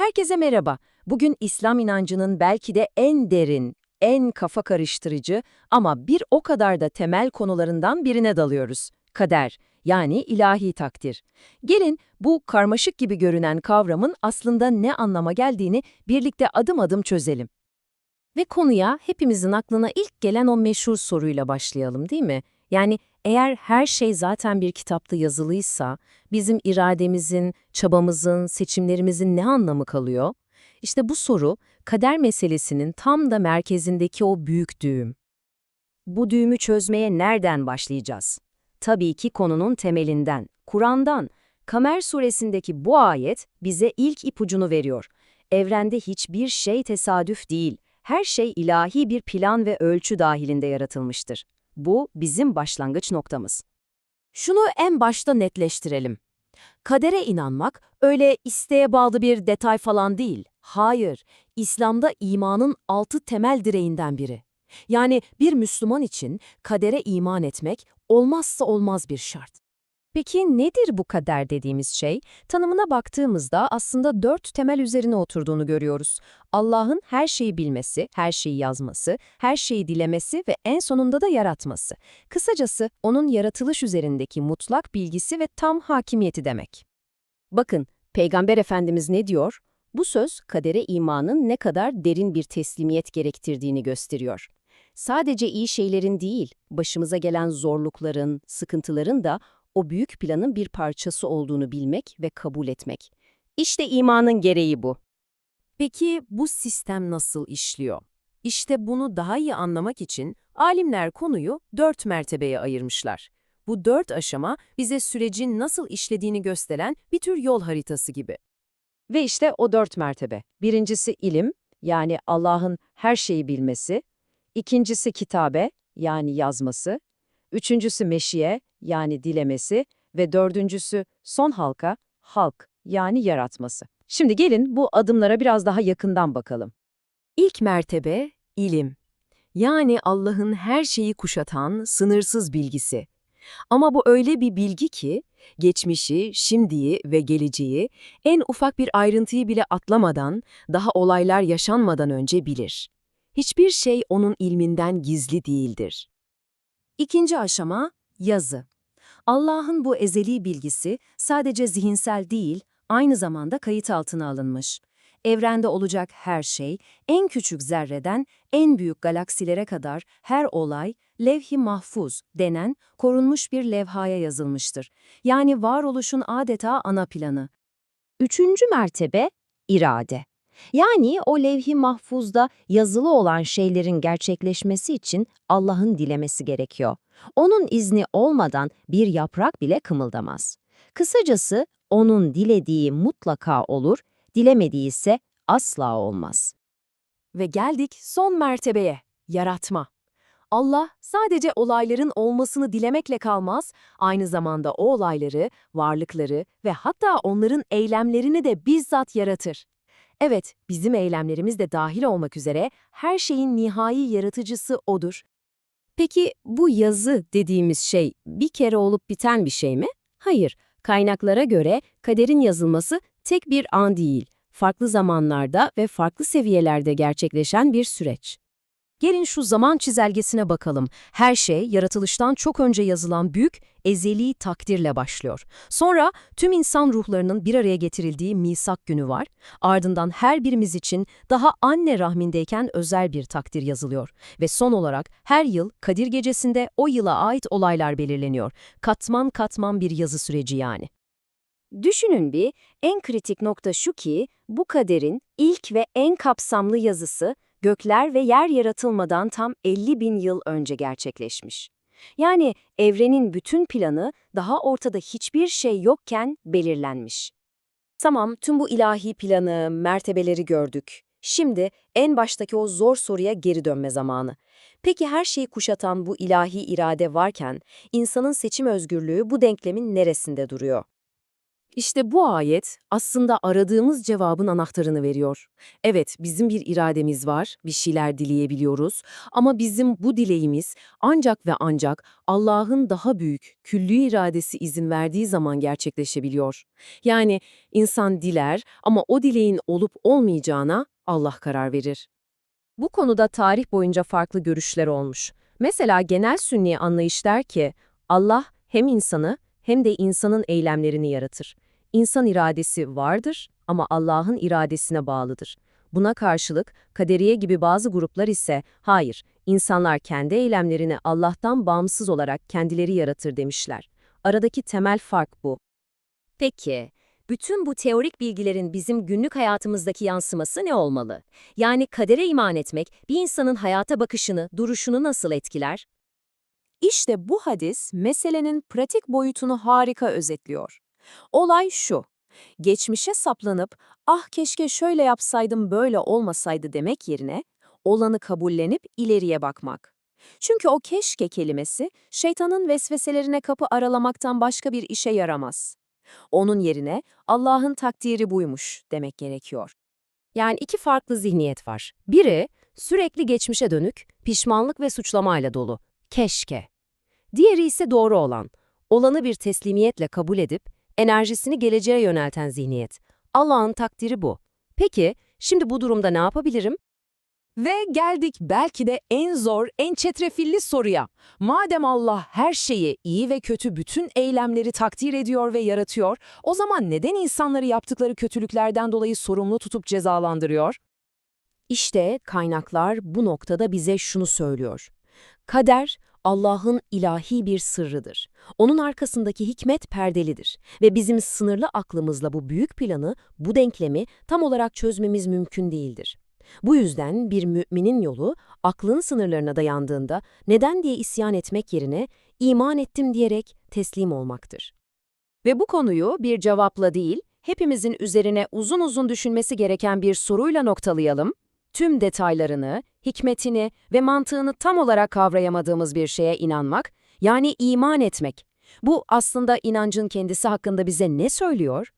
Herkese merhaba. Bugün İslam inancının belki de en derin, en kafa karıştırıcı ama bir o kadar da temel konularından birine dalıyoruz. Kader, yani ilahi takdir. Gelin bu karmaşık gibi görünen kavramın aslında ne anlama geldiğini birlikte adım adım çözelim. Ve konuya hepimizin aklına ilk gelen o meşhur soruyla başlayalım değil mi? Yani eğer her şey zaten bir kitapta yazılıysa, bizim irademizin, çabamızın, seçimlerimizin ne anlamı kalıyor? İşte bu soru, kader meselesinin tam da merkezindeki o büyük düğüm. Bu düğümü çözmeye nereden başlayacağız? Tabii ki konunun temelinden, Kur'an'dan. Kamer suresindeki bu ayet bize ilk ipucunu veriyor. Evrende hiçbir şey tesadüf değil, her şey ilahi bir plan ve ölçü dahilinde yaratılmıştır. Bu bizim başlangıç noktamız. Şunu en başta netleştirelim. Kadere inanmak öyle isteğe bağlı bir detay falan değil. Hayır, İslam'da imanın altı temel direğinden biri. Yani bir Müslüman için kadere iman etmek olmazsa olmaz bir şart. Peki nedir bu kader dediğimiz şey? Tanımına baktığımızda aslında dört temel üzerine oturduğunu görüyoruz. Allah'ın her şeyi bilmesi, her şeyi yazması, her şeyi dilemesi ve en sonunda da yaratması. Kısacası onun yaratılış üzerindeki mutlak bilgisi ve tam hakimiyeti demek. Bakın, Peygamber Efendimiz ne diyor? Bu söz kadere imanın ne kadar derin bir teslimiyet gerektirdiğini gösteriyor. Sadece iyi şeylerin değil, başımıza gelen zorlukların, sıkıntıların da o büyük planın bir parçası olduğunu bilmek ve kabul etmek. İşte imanın gereği bu. Peki bu sistem nasıl işliyor? İşte bunu daha iyi anlamak için alimler konuyu dört mertebeye ayırmışlar. Bu dört aşama bize sürecin nasıl işlediğini gösteren bir tür yol haritası gibi. Ve işte o dört mertebe. Birincisi ilim, yani Allah'ın her şeyi bilmesi. İkincisi kitabe, yani yazması. Üçüncüsü meşiye, yani dilemesi ve dördüncüsü son halka, halk, yani yaratması. Şimdi gelin bu adımlara biraz daha yakından bakalım. İlk mertebe ilim. Yani Allah'ın her şeyi kuşatan sınırsız bilgisi. Ama bu öyle bir bilgi ki, geçmişi, şimdiyi ve geleceği en ufak bir ayrıntıyı bile atlamadan, daha olaylar yaşanmadan önce bilir. Hiçbir şey onun ilminden gizli değildir. İkinci aşama yazı. Allah'ın bu ezeli bilgisi sadece zihinsel değil, aynı zamanda kayıt altına alınmış. Evrende olacak her şey, en küçük zerreden en büyük galaksilere kadar her olay levh-i mahfuz denen korunmuş bir levhaya yazılmıştır. Yani varoluşun adeta ana planı. Üçüncü mertebe irade. Yani o levh-i mahfuzda yazılı olan şeylerin gerçekleşmesi için Allah'ın dilemesi gerekiyor. Onun izni olmadan bir yaprak bile kımıldamaz. Kısacası onun dilediği mutlaka olur, dilemediği ise asla olmaz. Ve geldik son mertebeye, yaratma. Allah sadece olayların olmasını dilemekle kalmaz, aynı zamanda o olayları, varlıkları ve hatta onların eylemlerini de bizzat yaratır. Evet, bizim eylemlerimiz de dahil olmak üzere her şeyin nihai yaratıcısı O'dur. Peki bu yazı dediğimiz şey bir kere olup biten bir şey mi? Hayır, kaynaklara göre kaderin yazılması tek bir an değil, farklı zamanlarda ve farklı seviyelerde gerçekleşen bir süreç. Gelin şu zaman çizelgesine bakalım. Her şey yaratılıştan çok önce yazılan büyük, ezeli takdirle başlıyor. Sonra tüm insan ruhlarının bir araya getirildiği misak günü var. Ardından her birimiz için daha anne rahmindeyken özel bir takdir yazılıyor. Ve son olarak her yıl Kadir Gecesi'nde o yıla ait olaylar belirleniyor. Katman katman bir yazı süreci yani. Düşünün bir, en kritik nokta şu ki, bu kaderin ilk ve en kapsamlı yazısı gökler ve yer yaratılmadan tam 50 bin yıl önce gerçekleşmiş. Yani evrenin bütün planı daha ortada hiçbir şey yokken belirlenmiş. Tamam, tüm bu ilahi planı, mertebeleri gördük. Şimdi en baştaki o zor soruya geri dönme zamanı. Peki her şeyi kuşatan bu ilahi irade varken, insanın seçim özgürlüğü bu denklemin neresinde duruyor? İşte bu ayet aslında aradığımız cevabın anahtarını veriyor. Evet, bizim bir irademiz var, bir şeyler dileyebiliyoruz ama bizim bu dileğimiz ancak ve ancak Allah'ın daha büyük, küllü iradesi izin verdiği zaman gerçekleşebiliyor. Yani insan diler ama o dileğin olup olmayacağına Allah karar verir. Bu konuda tarih boyunca farklı görüşler olmuş. Mesela genel sünni anlayış der ki, Allah hem insanı hem de insanın eylemlerini yaratır. İnsan iradesi vardır ama Allah'ın iradesine bağlıdır. Buna karşılık kaderiye gibi bazı gruplar ise hayır, insanlar kendi eylemlerini Allah'tan bağımsız olarak kendileri yaratır demişler. Aradaki temel fark bu. Peki, bütün bu teorik bilgilerin bizim günlük hayatımızdaki yansıması ne olmalı? Yani kadere iman etmek bir insanın hayata bakışını, duruşunu nasıl etkiler? İşte bu hadis meselenin pratik boyutunu harika özetliyor. Olay şu, geçmişe saplanıp ah keşke şöyle yapsaydım böyle olmasaydı demek yerine olanı kabullenip ileriye bakmak. Çünkü o keşke kelimesi şeytanın vesveselerine kapı aralamaktan başka bir işe yaramaz. Onun yerine Allah'ın takdiri buymuş demek gerekiyor. Yani iki farklı zihniyet var. Biri sürekli geçmişe dönük, pişmanlık ve suçlamayla dolu. Keşke. Diğeri ise doğru olan, olanı bir teslimiyetle kabul edip enerjisini geleceğe yönelten zihniyet. Allah'ın takdiri bu. Peki, şimdi bu durumda ne yapabilirim? Ve geldik belki de en zor, en çetrefilli soruya. Madem Allah her şeyi, iyi ve kötü bütün eylemleri takdir ediyor ve yaratıyor, o zaman neden insanları yaptıkları kötülüklerden dolayı sorumlu tutup cezalandırıyor? İşte kaynaklar bu noktada bize şunu söylüyor. Kader, Allah'ın ilahi bir sırrıdır. Onun arkasındaki hikmet perdelidir ve bizim sınırlı aklımızla bu büyük planı, bu denklemi tam olarak çözmemiz mümkün değildir. Bu yüzden bir müminin yolu, aklın sınırlarına dayandığında neden diye isyan etmek yerine iman ettim diyerek teslim olmaktır. Ve bu konuyu bir cevapla değil, hepimizin üzerine uzun uzun düşünmesi gereken bir soruyla noktalayalım. Tüm detaylarını, hikmetini ve mantığını tam olarak kavrayamadığımız bir şeye inanmak, yani iman etmek. Bu aslında inancın kendisi hakkında bize ne söylüyor?